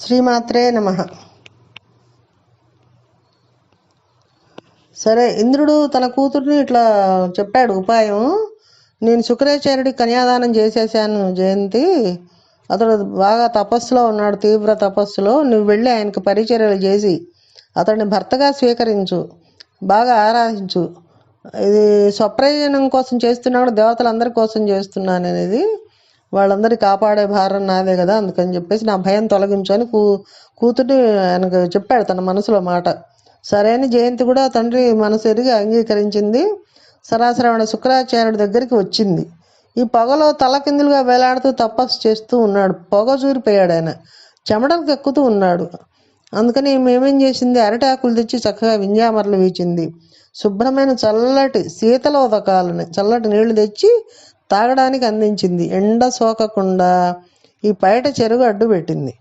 శ్రీమాత్రే నమ. సరే ఇంద్రుడు తన కూతుర్ని ఇట్లా చెప్పాడు ఉపాయం. నేను శుక్రాచార్యుడి కన్యాదానం చేసేసాను జయంతి. అతడు బాగా తపస్సులో ఉన్నాడు తీవ్ర తపస్సులో. నువ్వు వెళ్ళి ఆయనకు పరిచర్యలు చేసి అతడిని భర్తగా స్వీకరించు బాగా ఆరాధించు. ఇది స్వప్రయోజనం కోసం చేస్తున్నాడు దేవతలందరి కోసం చేస్తున్నాను అనేది వాళ్ళందరి కాపాడే భారం నాదే కదా అందుకని చెప్పేసి నా భయం తొలగించుకొని కూ కూతుర్ని ఆయనకు చెప్పాడు తన మనసులో మాట. సరే అని జయంతి కూడా తండ్రి మనసు ఎరిగి అంగీకరించింది. సరాసరమైన శుక్రాచార్యుడి దగ్గరికి వచ్చింది. ఈ పొగలో తలకిందులుగా వేలాడుతూ తపస్సు చేస్తూ ఉన్నాడు. పొగ చూరిపోయాడు ఆయన. చెమటలకు ఎక్కుతూ ఉన్నాడు. అందుకని మేమేం చేసింది? అరటాకులు తెచ్చి చక్కగా వింజామరలు వీచింది. శుభ్రమైన చల్లటి శీతల ఉదకాలని చల్లటి నీళ్ళు తెచ్చి తాగడానికి అందించింది. ఎండ సోకకుండా ఈ పైట చెరుగు అడ్డు పెట్టింది.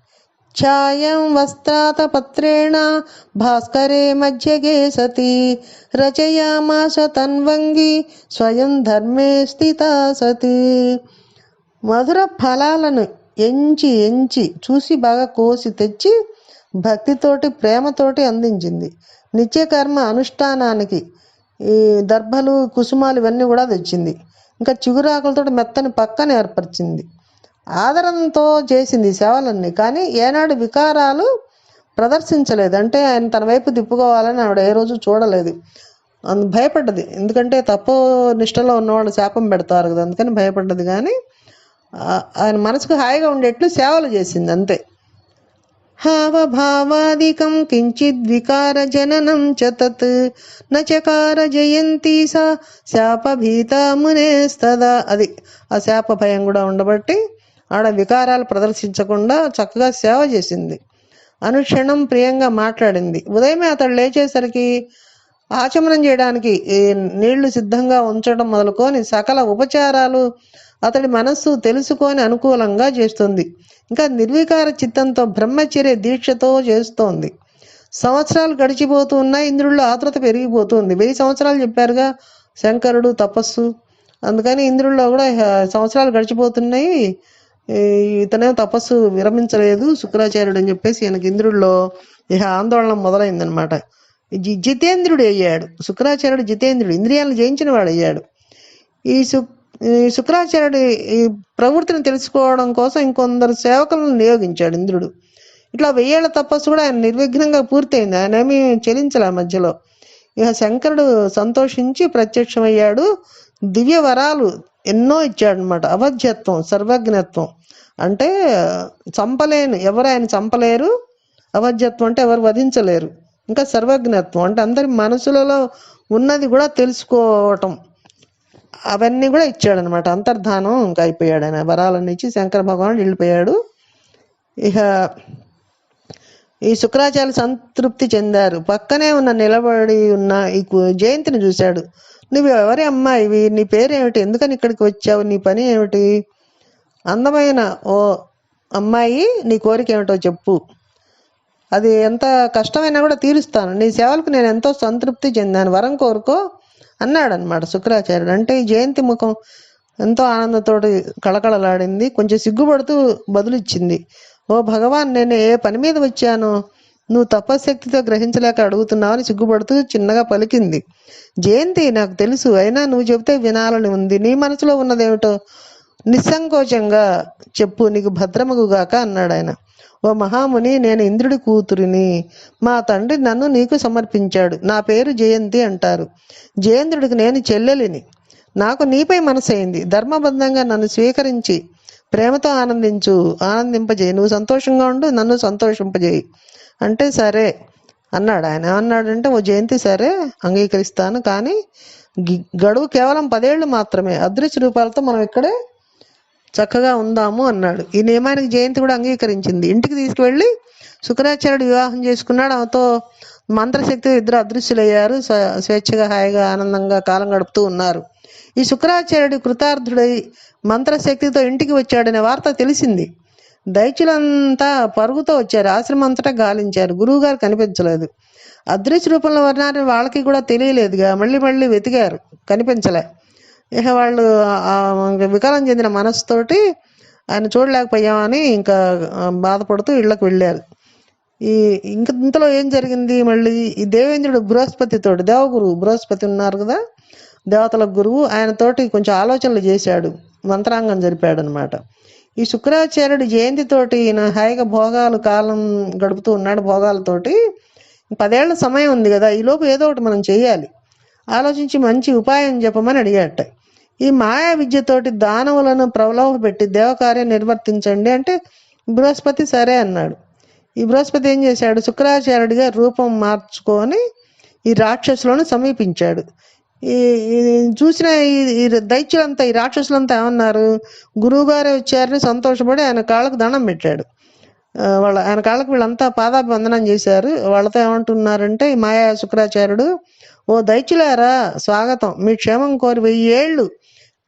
ఛాయం వస్త్రాత పత్రేణ భాస్కరే మధ్యగే సతి రచయామాస తన్వంగి స్వయం ధర్మే స్థిత సతి మధుర ఫలాలను ఎంచి ఎంచి చూసి బాగా కోసి తెచ్చి భక్తితోటి ప్రేమతోటి అందించింది. నిత్యకర్మ అనుష్ఠానానికి ఈ దర్భలు కుసుమాలు ఇవన్నీ కూడా తెచ్చింది. ఇంకా చిగురాకులతో మెత్తని పక్కన ఏర్పరిచింది. ఆదరంతో చేసింది సేవలన్నీ. కానీ ఏనాడు వికారాలు ప్రదర్శించలేదు. అంటే ఆయన తన వైపు తిప్పుకోవాలని ఆవిడ ఏ రోజు చూడలేదు. అందు భయపడ్డది. ఎందుకంటే తప్పు నిష్టలో ఉన్నవాళ్ళు శాపం పెడతారు కదా. అందుకని భయపడ్డది. కానీ ఆయన మనసుకు హాయిగా ఉండేట్లు సేవలు చేసింది. అంతే. హావభావాదికం కించిద్ వికార జననం చ తత్ జయంతి సా శాపభీత మునేస్తదా అది ఆ శాప భయం కూడా ఉండబట్టి ఆడ వికారాలు ప్రదర్శించకుండా చక్కగా సేవ చేసింది. అనుక్షణం ప్రియంగా మాట్లాడింది. ఉదయమే అతడు లేచేసరికి ఆచమనం చేయడానికి ఈ నీళ్ళు సిద్ధంగా ఉంచడం మొదలుకొని సకల ఉపచారాలు అతడి మనస్సు తెలుసుకొని అనుకూలంగా చేస్తుంది. ఇంకా నిర్వికార చిత్తంతో బ్రహ్మచర్య దీక్షతో చేస్తోంది. సంవత్సరాలు గడిచిపోతూ ఉన్నాయి ఇంద్రుల్లో ఆతృత పెరిగిపోతుంది. వెయ్యి సంవత్సరాలు చెప్పారుగా శంకరుడు తపస్సు. అందుకని ఇంద్రుల్లో కూడా ఇహ సంవత్సరాలు గడిచిపోతున్నాయి. ఇతనే తపస్సు విరమించలేదు శుక్రాచార్యుడు అని చెప్పేసి ఈయనకి ఇంద్రుల్లో ఇహ ఆందోళన మొదలైందనమాట జి- జితేంద్రుడు అయ్యాడు. శుక్రాచార్యుడు జితేంద్రుడు. ఇంద్రియాలను జయించిన వాడు అయ్యాడు ఈ శుక్ ఈ శుక్రాచార్యుడి ఈ ప్రవృత్తిని తెలుసుకోవడం కోసం ఇంకొందరు సేవకులను నియోగించాడు ఇంద్రుడు. ఇట్లా వెయ్యేళ్ళ తపస్సు కూడా ఆయన నిర్విఘ్నంగా పూర్తయింది. ఆయన ఏమీ చెలించలే మధ్యలో. ఇక శంకరుడు సంతోషించి ప్రత్యక్షమయ్యాడు. దివ్య వరాలు ఎన్నో ఇచ్చాడనమాట అవధ్యత్వం సర్వజ్ఞత్వం. అంటే చంపలేను ఎవరు ఆయన చంపలేరు? అవధ్యత్వం అంటే ఎవరు వధించలేరు? ఇంకా సర్వజ్ఞత్వం అంటే అందరి మనసులలో ఉన్నది కూడా తెలుసుకోవటం. అవన్నీ కూడా ఇచ్చాడనమాట. అంతర్ధానం ఇంకా అయిపోయాడు ఆయన. వరాలన్నీ ఇచ్చి శంకర భగవానుడు వెళ్ళిపోయాడు. ఇక ఈ శుక్రాచార్య సంతృప్తి చెందారు. పక్కనే ఉన్న నిలబడి ఉన్న ఈ జయంతిని చూశాడు. నువ్వు ఎవరి అమ్మాయివి నీ పేరేమిటి? ఎందుకని ఇక్కడికి వచ్చావు? నీ పని ఏమిటి? అందమైన ఓ అమ్మాయి నీ కోరిక ఏమిటో చెప్పు. అది ఎంత కష్టమైనా కూడా తీరుస్తాను. నీ సేవలకు నేను ఎంతో సంతృప్తి చెందాను. వరం కోరుకో. అన్నాడనమాట శుక్రాచార్యుడు. అంటే ఈ జయంతి ముఖం ఎంతో ఆనందంతోటి కళకళలాడింది కొంచెం సిగ్గుపడుతూ బదులిచ్చింది. ఓ భగవాన్ నేను ఏ పని మీద వచ్చాను నువ్వు తపశక్తితో గ్రహించలేక అడుగుతున్నావని సిగ్గుపడుతూ చిన్నగా పలికింది. జయంతి నాకు తెలుసు అయినా నువ్వు చెబితే వినాలని ఉంది. నీ మనసులో ఉన్నదేమిటో నిస్సంకోచంగా చెప్పు నీకు భద్రముగుగాక అన్నాడు ఆయన ఓ మహాముని నేను ఇంద్రుడి కూతురిని. మా తండ్రి నన్ను నీకు సమర్పించాడు. నా పేరు జయంతి అంటారు. జయేంద్రుడికి నేను చెల్లెలిని. నాకు నీపై మనసైంది. ధర్మబద్ధంగా నన్ను స్వీకరించి ప్రేమతో ఆనందించు. ఆనందింపజేయి. నువ్వు సంతోషంగా ఉండు నన్ను సంతోషింపజేయి. అంటే సరే అన్నాడు ఆయన. ఏమన్నాడంటే ఓ జయంతి సరే అంగీకరిస్తాను. కానీ గడువు కేవలం పదేళ్ళు మాత్రమే. అదృశ్య రూపాలతో మనం ఇక్కడే చక్కగా ఉందాము అన్నాడు. ఈ నియమానికి జయంతి కూడా అంగీకరించింది. ఇంటికి తీసుకువెళ్ళి శుక్రాచార్యుడు వివాహం చేసుకున్నాడు. ఆమెతో మంత్రశక్తి ఇద్దరు అదృశ్యులయ్యారు. స్వ- స్వేచ్ఛగా హాయిగా ఆనందంగా కాలం గడుపుతూ ఉన్నారు. ఈ శుక్రాచార్యుడు కృతార్థుడై మంత్రశక్తితో ఇంటికి వచ్చాడనే వార్త తెలిసింది. దైత్యులంతా పరుగుతో వచ్చారు. ఆశ్రమం అంతటా గాలించారు. గురువుగారు కనిపించలేదు. అదృశ్య రూపంలో వర్ణాన్ని వాళ్ళకి కూడా తెలియలేదుగా. మళ్ళీ మళ్ళీ వెతికారు. కనిపించలే. ఇక వాళ్ళు వికారం చెందిన మనసుతోటి ఆయన చూడలేకపోయామని ఇంకా బాధపడుతూ ఇళ్ళకు వెళ్ళారు. ఈ ఇంక ఇంతలో ఏం జరిగింది మళ్ళీ? ఈ దేవేంద్రుడు బృహస్పతితోటి దేవగురువు బృహస్పతి ఉన్నారు కదా దేవతల గురువు ఆయనతోటి కొంచెం ఆలోచనలు చేశాడు మంత్రాంగం జరిపాడు అనమాట ఈ శుక్రాచార్యుడు జయంతితోటి ఈయన హాయిగా భోగాలు కాలం గడుపుతూ ఉన్నాడు భోగాలతోటి పదేళ్ళ సమయం ఉంది కదా ఈలోపు ఏదో ఒకటి మనం చేయాలి. ఆలోచించి మంచి ఉపాయం చెప్పమని అడిగాట. ఈ మాయా విద్యతోటి దానవులను ప్రలోభపెట్టి దేవకార్యం నిర్వర్తించండి అంటే బృహస్పతి సరే అన్నాడు. ఈ బృహస్పతి ఏం చేశాడు? శుక్రాచార్యుడిగా రూపం మార్చుకొని ఈ రాక్షసులను సమీపించాడు. ఈ చూసిన ఈ దైత్యులంతా ఈ రాక్షసులంతా ఏమన్నారు? గురువుగారే వచ్చారని సంతోషపడి ఆయన కాళ్ళకు దండం పెట్టాడు. వాళ్ళ ఆయన కాళ్ళకు వీళ్ళంతా పాదాభివందనం చేశారు. వాళ్ళతో ఏమంటున్నారంటే ఈ మాయా శుక్రాచార్యుడు ఓ దైత్యులారా స్వాగతం. మీ క్షేమం కోరి వెయ్యి ఏళ్ళు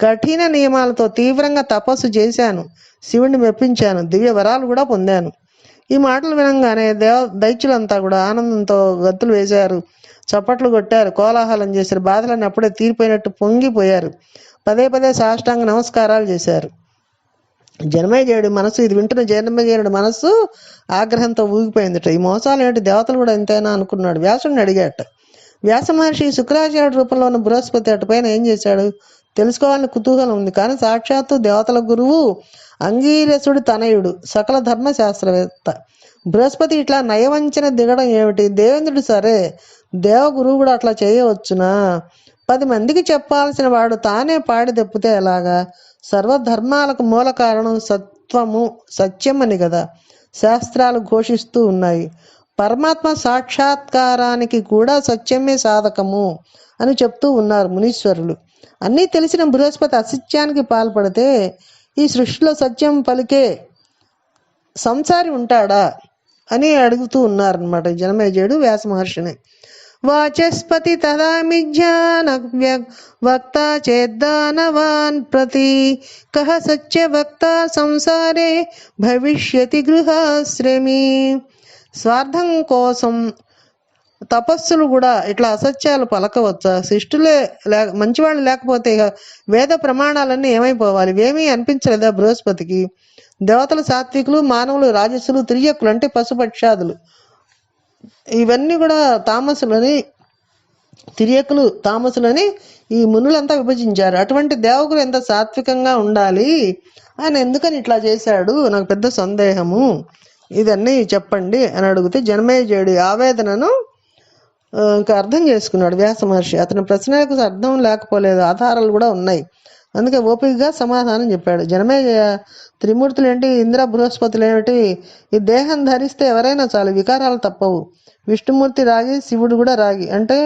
కఠిన నియమాలతో తీవ్రంగా తపస్సు చేశాను. శివుణ్ణి మెప్పించాను. దివ్య వరాలు కూడా పొందాను. ఈ మాటలు వినంగానే దేవ దైత్యులంతా కూడా ఆనందంతో గత్తులు వేశారు. చప్పట్లు కొట్టారు. కోలాహలం చేశారు. బాధలన్నీ అప్పుడే తీరిపోయినట్టు పొంగిపోయారు. పదే పదే సాష్టాంగ నమస్కారాలు చేశారు. జనమేజయుడి మనసు ఇది వింటున్న జనమేజయుడి మనస్సు ఆగ్రహంతో ఊగిపోయిందిట. ఈ మోసాలు ఏంటి? దేవతలు కూడా ఎంతైనా అనుకున్నాడు. వ్యాసుడిని అడిగాట. వ్యాస మహర్షి శుక్రాచార్య రూపంలో ఉన్న బృహస్పతి అటుపైన ఏం చేశాడు? తెలుసుకోవాలని కుతూహలం ఉంది. కానీ సాక్షాత్తు దేవతల గురువు అంగీరసుడు తనయుడు సకల ధర్మ శాస్త్రవేత్త బృహస్పతి ఇట్లా నయవంచన దిగడం ఏమిటి? దేవేంద్రుడు సరే దేవగురువు కూడా అట్లా చేయవచ్చునా? పది మందికి చెప్పాల్సిన వాడు తానే పాడి తెప్పితే ఎలాగా? సర్వధర్మాలకు మూల కారణం సత్వము సత్యం అని కదా శాస్త్రాలు ఘోషిస్తూ ఉన్నాయి. పరమాత్మ సాక్షాత్కారానికి కూడా సత్యమే సాధకము అని చెప్తూ ఉన్నారు మునీశ్వరులు. అన్నీ తెలిసిన బృహస్పతి అసత్యానికి పాల్పడితే ఈ సృష్టిలో సత్యం పలికే సంసారి ఉంటాడా అని అడుగుతూ ఉన్నారనమాట జనమేజయుడు వ్యాస మహర్షిని. వాచస్పతి తదామిజ్ఞాన వక్త చేద్దానవాన్ ప్రతి కహ సత్య వక్త సంసారే భవిష్యతి గృహాశ్రమి స్వార్థం కోసం తపస్సులు కూడా ఇట్లా అసత్యాలు పలకవచ్చా? శిష్టులే లే మంచివాళ్ళు లేకపోతే ఇక వేద ప్రమాణాలన్నీ ఏమైపోవాలి? ఏమీ అనిపించలేదా బృహస్పతికి? దేవతలు సాత్వికులు మానవులు రాజసులు తిరియకులు అంటే పశుపక్షాదులు. ఇవన్నీ కూడా తామసులని తిరియకులు తామసులని ఈ మునులంతా విభజించారు. అటువంటి దేవకులు ఎంత సాత్వికంగా ఉండాలి? ఆయన ఎందుకని ఇట్లా చేశాడు? నాకు పెద్ద సందేహము. ఇదన్నీ చెప్పండి అని అడిగితే జనమేజయుడి ఆవేదనను ఇంకా అర్థం చేసుకున్నాడు వ్యాస మహర్షి. అతని ప్రశ్నలకు అర్థం లేకపోలేదు ఆధారాలు కూడా ఉన్నాయి. అందుకే ఓపికగా సమాధానం చెప్పాడు. జనమే త్రిమూర్తులు ఏంటి? ఇంద్ర బృహస్పతులు ఏమిటి? ఈ దేహం ధరిస్తే ఎవరైనా చాలు వికారాలు తప్పవు. విష్ణుమూర్తి రాగి శివుడు కూడా రాగి. అంటే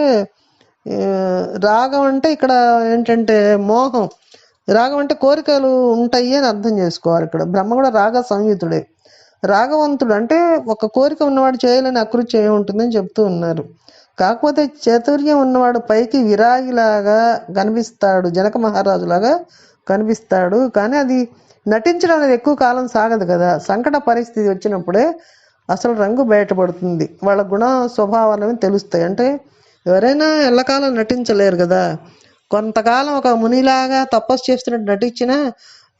రాగం అంటే ఇక్కడ ఏంటంటే మోహం. రాగం అంటే కోరికలు ఉంటాయి అని అర్థం చేసుకోవాలి ఇక్కడ. బ్రహ్మ కూడా రాగ సంయుతుడే. రాగవంతుడు అంటే ఒక కోరిక ఉన్నవాడు చేయలేని అకృత్యం ఏముంటుందని చెప్తూ ఉన్నారు. కాకపోతే చాతుర్యం ఉన్నవాడు పైకి విరాగిలాగా కనిపిస్తాడు జనక మహారాజులాగా కనిపిస్తాడు. కానీ అది నటించడం అనేది ఎక్కువ కాలం సాగదు కదా. సంకట పరిస్థితి వచ్చినప్పుడే అసలు రంగు బయటపడుతుంది. వాళ్ళ గుణ స్వభావాలని తెలుస్తాయి. అంటే ఎవరైనా ఎల్లకాలం నటించలేరు కదా. కొంతకాలం ఒక మునిలాగా తపస్సు చేస్తున్నట్టు నటించినా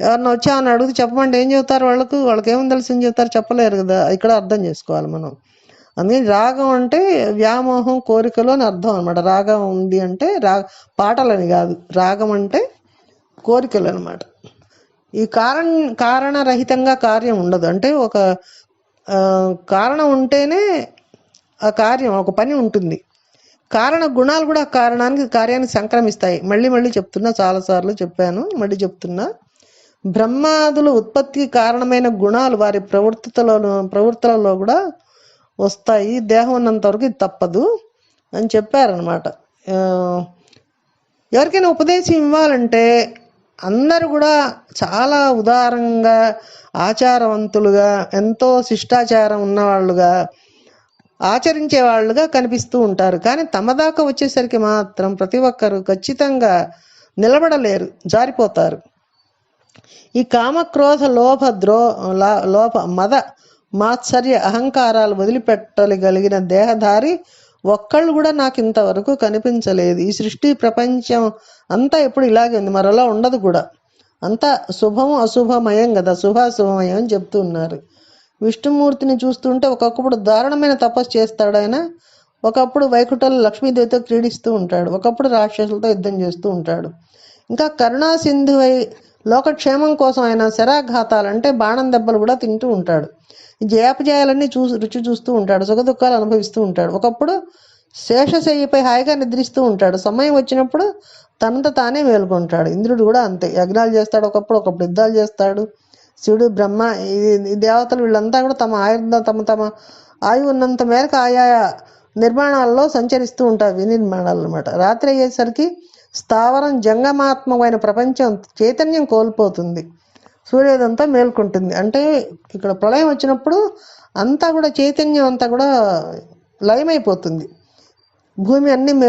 ఎవరిని వచ్చి ఆమెను అడిగితే చెప్పమంటే ఏం చెబుతారు వాళ్ళకు? వాళ్ళకి ఏమని తెలిసి ఏం చెబుతారు చెప్పలేరు కదా. ఇక్కడ అర్థం చేసుకోవాలి మనం. అందుకని రాగం అంటే వ్యామోహం కోరికలు అని అర్థం అనమాట రాగం ఉంది అంటే రా పాటలని కాదు. రాగం అంటే కోరికలు అనమాట ఈ కారణ కారణరహితంగా కార్యం ఉండదు. అంటే ఒక కారణం ఉంటేనే ఆ కార్యం ఒక పని ఉంటుంది. కారణ గుణాలు కూడా ఆ కారణానికి కార్యాన్ని సంక్రమిస్తాయి. మళ్ళీ మళ్ళీ చెప్తున్నా చాలాసార్లు చెప్పాను మళ్ళీ చెప్తున్నా. బ్రహ్మాదులు ఉత్పత్తికి కారణమైన గుణాలు వారి ప్రవృత్తిలో ప్రవృత్తులలో కూడా వస్తాయి దేహం ఉన్నంత వరకు ఇది తప్పదు అని చెప్పారనమాట ఎవరికైనా ఉపదేశం ఇవ్వాలంటే అందరూ కూడా చాలా ఉదారంగా ఆచారవంతులుగా ఎంతో శిష్టాచారం ఉన్నవాళ్ళుగా ఆచరించే వాళ్ళుగా కనిపిస్తూ ఉంటారు. కానీ తమ దాకా వచ్చేసరికి మాత్రం ప్రతి ఒక్కరు ఖచ్చితంగా నిలబడలేరు జారిపోతారు. ఈ కామ క్రోధ లోభ ద్రో లోభ మద మాత్సర్య అహంకారాలు వదిలిపెట్టగలిగిన దేహధారి ఒక్కళ్ళు కూడా నాకు ఇంతవరకు కనిపించలేదు. ఈ సృష్టి ప్రపంచం అంతా ఎప్పుడు ఇలాగే ఉంది. మరోలా ఉండదు కూడా. అంతా శుభం అశుభమయం కదా. శుభాశుభమయం అని చెప్తూ ఉన్నారు విష్ణుమూర్తిని చూస్తుంటే ఒకప్పుడు దారుణమైన తపస్సు చేస్తాడు ఆయన. ఒకప్పుడు వైకుంఠంలో లక్ష్మీదేవితో క్రీడిస్తూ ఉంటాడు. ఒకప్పుడు రాక్షసులతో యుద్ధం చేస్తూ ఉంటాడు. ఇంకా కరుణా సింధువై లోకక్షేమం కోసం ఆయన శరాఘాతాలు అంటే బాణం దెబ్బలు కూడా తింటూ ఉంటాడు. జయాపజయాలన్నీ చూ రుచి చూస్తూ ఉంటాడు సుఖ దుఃఖాలు అనుభవిస్తూ ఉంటాడు. ఒకప్పుడు శేషశయ్యపై హాయిగా నిద్రిస్తూ ఉంటాడు. సమయం వచ్చినప్పుడు తనంత తానే మేలుకుంటాడు. ఇంద్రుడు కూడా అంతే. యజ్ఞాలు చేస్తాడు ఒకప్పుడు ఒకప్పుడు యుద్ధాలు చేస్తాడు. శివుడు బ్రహ్మ ఈ దేవతలు వీళ్ళంతా కూడా తమ ఆయుధ తమ తమ ఆయు ఉన్నంత మేరకు ఆయా నిర్మాణాల్లో సంచరిస్తూ ఉంటారు వినిర్మాణాలు అనమాట రాత్రి అయ్యేసరికి స్థావరం జంగమాత్మకమైన ప్రపంచం చైతన్యం కోల్పోతుంది. సూర్యోదంతా మేల్కొంటుంది. అంటే ఇక్కడ ప్రళయం వచ్చినప్పుడు అంతా కూడా చైతన్యం అంతా కూడా లయమైపోతుంది. భూమి అన్నీ మే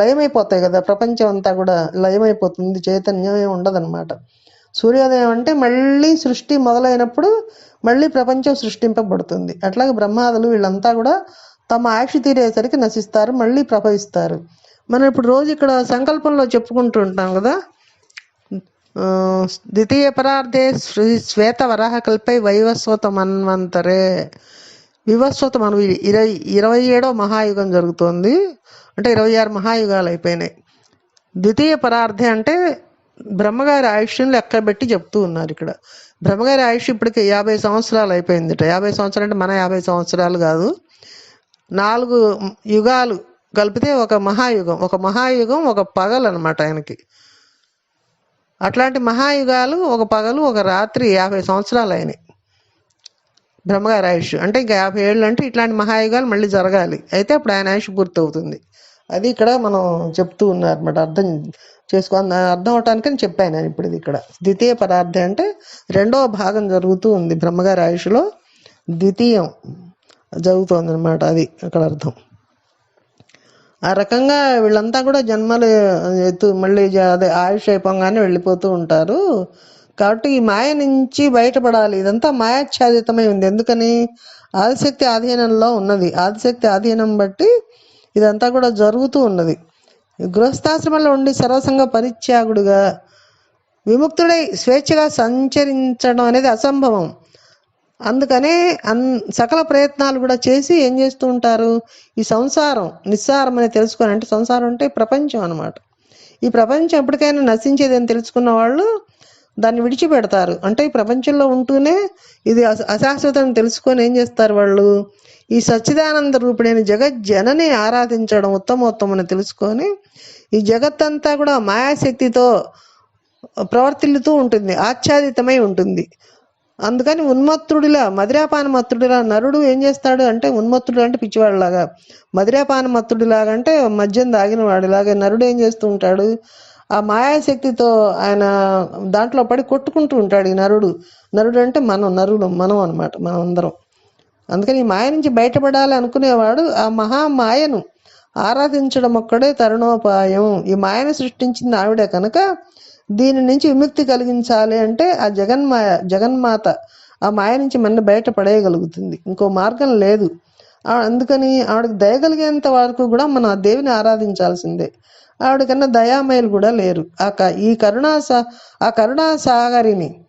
లయమైపోతాయి కదా. ప్రపంచం అంతా కూడా లయమైపోతుంది. చైతన్యం ఏమి ఉండదన్నమాట. సూర్యోదయం అంటే మళ్ళీ సృష్టి మొదలైనప్పుడు మళ్ళీ ప్రపంచం సృష్టింపబడుతుంది. అట్లాగే బ్రహ్మాదులు వీళ్ళంతా కూడా తమ ఆక్షి తీరేసరికి నశిస్తారు మళ్ళీ ప్రభవిస్తారు. మనం ఇప్పుడు రోజు ఇక్కడ సంకల్పంలో చెప్పుకుంటూ ఉంటాం కదా. ద్వితీయ పరార్థే శ్రీ శ్వేత వరాహ వైవస్వత మన్వంతరే వివస్వత మనం ఇరవై ఇరవై ఏడో మహాయుగం జరుగుతోంది. అంటే ఇరవై ఆరు మహాయుగాలు అయిపోయినాయి ద్వితీయ పరార్థే అంటే బ్రహ్మగారి ఆయుష్ని లెక్కబెట్టి చెప్తూ ఉన్నారు ఇక్కడ. బ్రహ్మగారి ఆయుష్ ఇప్పటికి యాభై సంవత్సరాలు అయిపోయిందిట యాభై సంవత్సరాలు అంటే మన యాభై సంవత్సరాలు కాదు. నాలుగు యుగాలు కలిపితే ఒక మహాయుగం ఒక మహాయుగం ఒక పగలు అనమాట ఆయనకి. అట్లాంటి మహాయుగాలు ఒక పగలు ఒక రాత్రి యాభై సంవత్సరాలు అయినాయి. బ్రహ్మగారి ఆయుష్. అంటే ఇంకా యాభై ఏళ్ళు అంటే ఇట్లాంటి మహాయుగాలు మళ్ళీ జరగాలి. అయితే అప్పుడు ఆయన ఆయుష్ పూర్తవుతుంది. అది ఇక్కడ మనం చెప్తూ ఉన్నారు అనమాట అర్థం చేసుకో అర్థం అవటానికని చెప్పాను నేను ఇప్పుడు ఇది ఇక్కడ. ద్వితీయ పదార్థం అంటే రెండవ భాగం జరుగుతూ ఉంది. బ్రహ్మగారి ఆయుష్లో ద్వితీయం జరుగుతోంది అనమాట అది అక్కడ అర్థం. ఆ రకంగా వీళ్ళంతా కూడా జన్మలు ఎత్తు మళ్ళీ అదే ఆయుష్ అయిపోగానే వెళ్ళిపోతూ ఉంటారు. కాబట్టి ఈ మాయ నుంచి బయటపడాలి. ఇదంతా మాయాఛాదితమై ఉంది. ఎందుకని? ఆదిశక్తి ఆధీనంలో ఉన్నది. ఆదిశక్తి ఆధీనం బట్టి ఇదంతా కూడా జరుగుతూ ఉన్నది. గృహస్థాశ్రమంలో ఉండి సర్వసంగ పరిత్యాగుడుగా విముక్తుడై స్వేచ్ఛగా సంచరించడం అనేది అసంభవం. అందుకనే అన్ సకల ప్రయత్నాలు కూడా చేసి ఏం చేస్తూ ఉంటారు? ఈ సంసారం నిస్సారం అని తెలుసుకొని అంటే సంసారం అంటే ప్రపంచం అన్నమాట. ఈ ప్రపంచం ఎప్పటికైనా నశించేది అని తెలుసుకున్న వాళ్ళు దాన్ని విడిచిపెడతారు. అంటే ఈ ప్రపంచంలో ఉంటూనే ఇది అశ- అశాశ్వతం తెలుసుకొని ఏం చేస్తారు వాళ్ళు? ఈ సచ్చిదానంద రూపుడైన జగజ్జనని ఆరాధించడం ఉత్తమోత్తమని తెలుసుకొని ఈ జగత్తంతా కూడా మాయాశక్తితో ప్రవర్తిల్లుతూ ఉంటుంది ఆచ్ఛాదితమై ఉంటుంది. అందుకని ఉన్మత్తుడిలా మదిరాపాన మత్తుడిలా నరుడు ఏం చేస్తాడు అంటే ఉన్మత్తుడు అంటే పిచ్చివాడిలాగా. మదిరాపాన మత్తుడిలాగా అంటే మద్యం తాగిన వాడిలాగా నరుడు ఏం చేస్తూ ఉంటాడు? ఆ మాయాశక్తితో ఆయన దాంట్లో పడి కొట్టుకుంటూ ఉంటాడు ఈ నరుడు. నరుడు అంటే మనం నరుడు మనం అనమాట మనం అందరం. అందుకని ఈ మాయ నుంచి బయటపడాలి అనుకునేవాడు ఆ మహామాయను. ఆరాధించడం ఒక్కడే తరుణోపాయం. ఈ మాయను సృష్టించింది ఆవిడే కనుక దీని నుంచి విముక్తి కలిగించాలి అంటే ఆ జగన్మాయ జగన్మాత ఆ మాయ నుంచి మన బయట పడేయగలుగుతుంది. ఇంకో మార్గం లేదు. అందుకని ఆవిడకి దయగలిగేంత వరకు కూడా మనం ఆ దేవిని ఆరాధించాల్సిందే. ఆవిడకన్నా దయామయులు కూడా లేరు. ఆ క- ఈ కరుణా సా ఆ కరుణా సాగరిని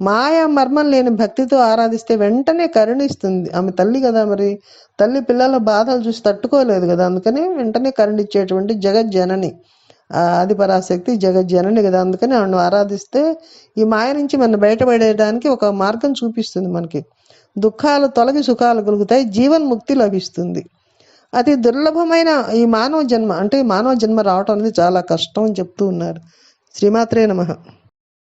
మాయా మర్మం లేని భక్తితో ఆరాధిస్తే వెంటనే కరుణిస్తుంది. ఆమె తల్లి కదా మరి. తల్లి పిల్లల బాధలు చూసి తట్టుకోలేదు కదా. అందుకని వెంటనే కరుణిచ్చేటువంటి జగజ్జనని. ఆది పరాశక్తి జగజ్జనని కదా. అందుకని ఆవిడను ఆరాధిస్తే ఈ మాయ నుంచి మనం బయటపడేయడానికి ఒక మార్గం చూపిస్తుంది మనకి. దుఃఖాలు తొలగి సుఖాలు కలుగుతాయి జీవన్ముక్తి లభిస్తుంది. అతి దుర్లభమైన ఈ మానవ జన్మ అంటే ఈ మానవ జన్మ రావటం అనేది చాలా కష్టం అని చెప్తూ ఉన్నారు. శ్రీమాత్రే నమః.